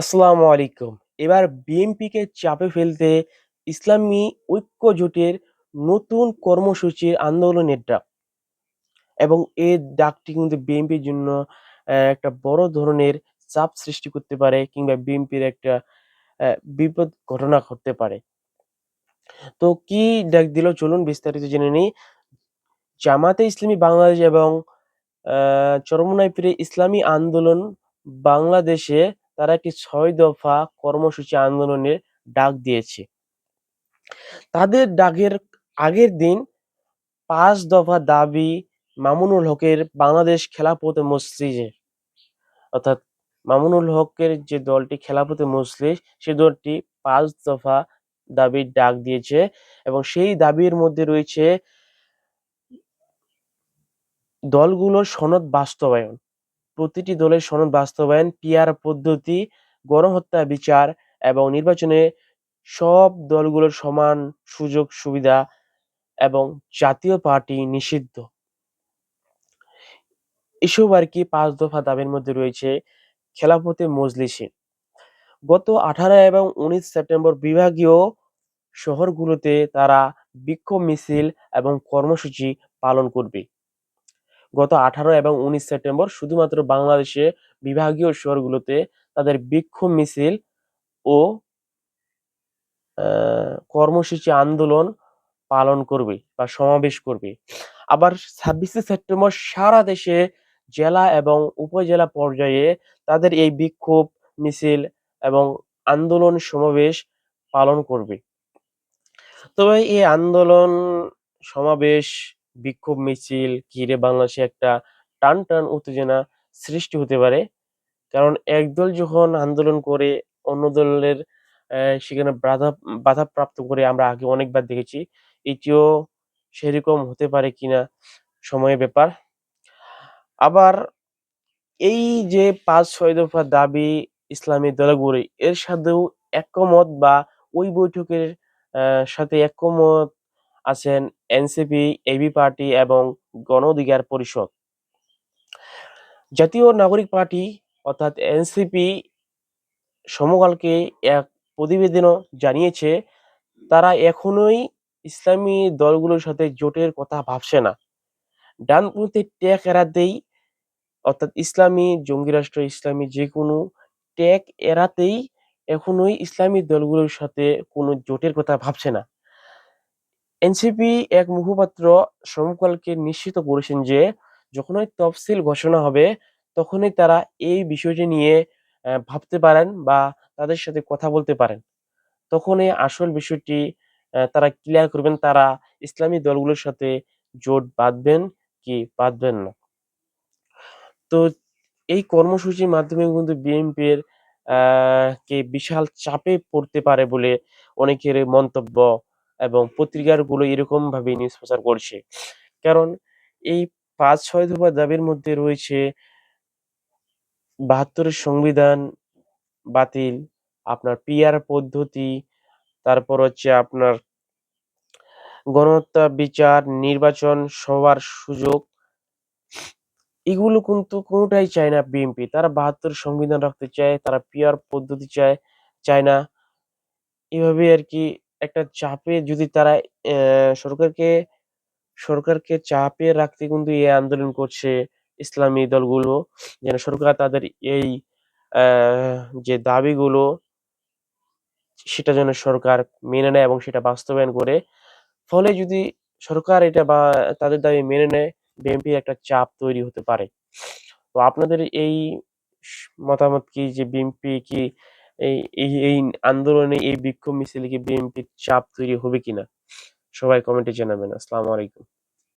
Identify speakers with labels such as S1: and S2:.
S1: আসসালামু আলাইকুম। এবার বিএনপিকে চাপে ফেলতে ইসলামী ঐক্য জোটের নতুন কর্মসূচির আন্দোলনের ডাক। এবং এই ডাকটি কিন্তু বিএনপির জন্য একটা বড় ধরনের চাপ সৃষ্টি করতে পারে কিংবা বিএনপির একটা বিপদ ঘটনা ঘটতে পারে। তো কি ডাক দিল চলুন বিস্তারিত জেনে নিই। জামাতে ইসলামী বাংলাদেশ এবং আ চরমোনাই ইসলামী আন্দোলন বাংলাদেশে তারা একটি ছয় দফা কর্মসূচি আন্দোলনের ডাক দিয়েছে। তাদের ডাকের আগের দিন পাঁচ দফা দাবি মামুনুল হকের বাংলাদেশ খেলাফত মজলিসের অর্থাৎ মামুনুল হকের যে দলটি খেলাফত মজলিস, সে দলটি পাঁচ দফা দাবির ডাক দিয়েছে এবং সেই দাবির মধ্যে রয়েছে দলগুলোর সনদ বাস্তবায়ন। প্রতিটি দলের সনদ বাস্তবায়ন, পিআর পদ্ধতি, গণহত্যা বিচার এবং নির্বাচনে সব দলগুলোর সমান সুযোগ সুবিধা এবং জাতীয় পার্টি নিষিদ্ধ। এসব আর কি পাঁচ দফা দাবির মধ্যে রয়েছে খেলাফতে মজলিসের। গত ১৮ এবং ১৯ সেপ্টেম্বর বিভাগীয় শহরগুলোতে তারা বিক্ষোভ মিছিল এবং কর্মসূচি পালন করবে। গত ১৮ এবং ১৯ সেপ্টেম্বর শুধুমাত্র বাংলাদেশে বিভাগীয় শহরগুলোতে তাদের বিক্ষোভ মিছিল ও কর্মসূচি আন্দোলন পালন করবে বা সমাবেশ করবে। আবার ২৬শে সেপ্টেম্বর সারা দেশে জেলা এবং উপজেলা পর্যায়ে তাদের এই বিক্ষোভ মিছিল এবং আন্দোলন সমাবেশ পালন করবে। তবে এই আন্দোলন, সমাবেশ, বিক্ষোভ মিছিল ঘিরে বাংলাদেশে একটা টানটান উত্তেজনা সৃষ্টি হতে পারে। কারণ একদল যখন আন্দোলন করে, অন্য দলের সেখানে বাধা বাধাপ্রাপ্ত করে আমরা আগে অনেকবার দেখেছি। এটিও সেরকম হতে পারে কিনা সময়ের ব্যাপার। আবার এই যে ৫-৬ দফা দাবি ইসলামী দলগুলি এর সাথেও একমত বা ওই বৈঠকের সাথে একমত আছেন এনসিপি, এবি পার্টি এবং গণ অধিকার পরিষদ। জাতীয় নাগরিক পার্টি অর্থাৎ এনসিপি সমকালকে এক প্রতিবেদনও জানিয়েছে তারা এখনোই ইসলামী দলগুলোর সাথে জোটের কথা ভাবছে না। ডানপন্থী ট্যাগ এড়াতেই অর্থাৎ ইসলামী জঙ্গি রাষ্ট্র, ইসলামী যেকোনো ট্যাগ এড়াতেই এখনোই ইসলামী দলগুলোর সাথে কোনো জোটের কথা ভাবছে না। এনসিপি এক মুখপাত্র সমকালকে নিশ্চিত করেছেন যে, যখনই তফসিল ঘোষণা হবে, তখনই তারা এই বিষয়টি নিয়ে ভাবতে পারেন বা তাদের সাথে কথা বলতে পারেন। তখনই আসল বিষয়টি তারা ক্লিয়ার করবেন, তারা ইসলামী দলগুলোর সাথে জোট বাঁধবেন কি বাঁধবেন না। তো এই কর্মসূচির মাধ্যমে কিন্তু বিএনপির কে বিশাল চাপে পড়তে পারে বলে অনেকের মন্তব্য এবং পত্রিকাগুলো এরকমভাবে নিউজ প্রচার করছে। কারণ এই ৫-৬ দফা দাবির মধ্যে রয়েছে বাহাত্তরের সংবিধান বাতিল, আপনার পিআর পদ্ধতি, তারপর হচ্ছে আপনার গণহত্যা বিচার, নির্বাচন সবার সুযোগ এগুলো কিন্তু কোনোটাই চায় না বিএনপি। তারা ৭২ সংবিধান রাখতে চায়, তারা পিআর পদ্ধতি চায় চায় না। এভাবে আরকি একটা চাপে যদি তারা সরকারকে সরকারকে চাপে রাখতে কিন্তু এই আন্দোলন করছে ইসলামী দলগুলো। যেন সরকার তাদের এই যে দাবিগুলো সেটা যেন সরকার মেনে নেয় এবং সেটা বাস্তবায়ন করে। ফলে যদি সরকার এটা বা তাদের দাবি মেনে নেয়, বিএনপির একটা চাপ তৈরি হতে পারে। তো আপনাদের এই মতামত কি যে বিএনপি কি এই এই এই আন্দোলনে এই বিক্ষোভ মিছিলে কি বিএনপির চাপ তৈরি হবে কিনা? সবাই কমেন্টে জানাবেন। আসসালামু আলাইকুম।